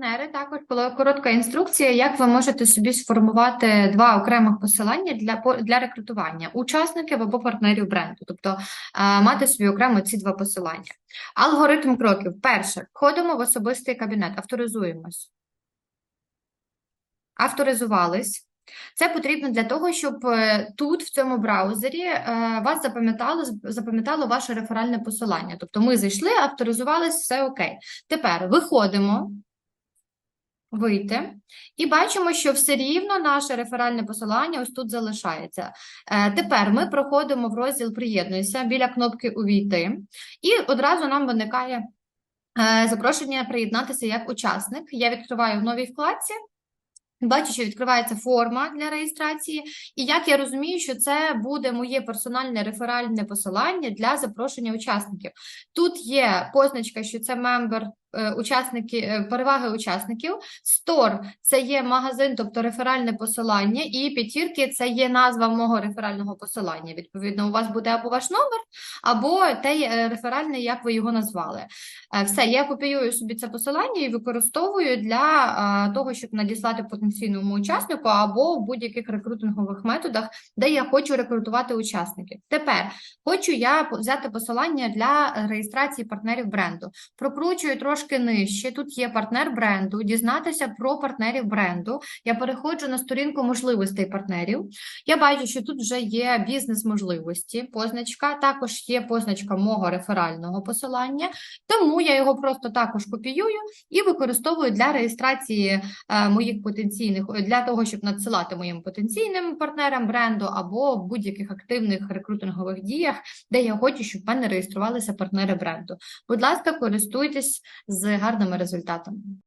партнери, також була коротка інструкція, як ви можете собі сформувати два окремих посилання для, для рекрутування учасників або партнерів бренду, тобто е, мати собі окремо ці два посилання. Алгоритм кроків. Перше, входимо в особистий кабінет, авторизуємось. Авторизувались. Це потрібно для того, щоб е, тут, в цьому браузері, е, вас запам'ятало, запам'ятало ваше реферальне посилання. Тобто ми зайшли, авторизувались, все окей. Тепер виходимо, вийти, і бачимо, що все рівно наше реферальне посилання ось тут залишається. Е, Тепер ми проходимо в розділ «Приєднуйся» біля кнопки «Увійти», і одразу нам виникає е, запрошення приєднатися як учасник. Я відкриваю в новій вкладці. Бачу, що відкривається форма для реєстрації, і як я розумію, що це буде моє персональне реферальне посилання для запрошення учасників. Тут є позначка, що це мембер, учасники, е, переваги учасників. Стор це є магазин, тобто реферальне посилання, і п'ятірки це є назва мого реферального посилання. Відповідно, у вас буде або ваш номер, або те е, реферальне, як ви його назвали. Е, Все, я копіюю собі це посилання і використовую для е, того, щоб надіслати потенційному учаснику або в будь-яких рекрутингових методах, де я хочу рекрутувати учасників. Тепер хочу я взяти посилання для реєстрації партнерів бренду. Прокручую трошки нижче. Тут є партнер бренду, дізнатися про партнерів бренду. Я переходжу на сторінку можливостей партнерів. Я бачу, що тут вже є бізнес-можливості, позначка. Також є позначка мого реферального посилання. Тому я його просто також копіюю і використовую для реєстрації е, моїх потенційних для того, щоб надсилати моїм потенційним партнерам бренду або в будь-яких активних рекрутингових діях, де я хочу, щоб в мене реєструвалися партнери бренду. Будь ласка, користуйтесь з гарними результатами.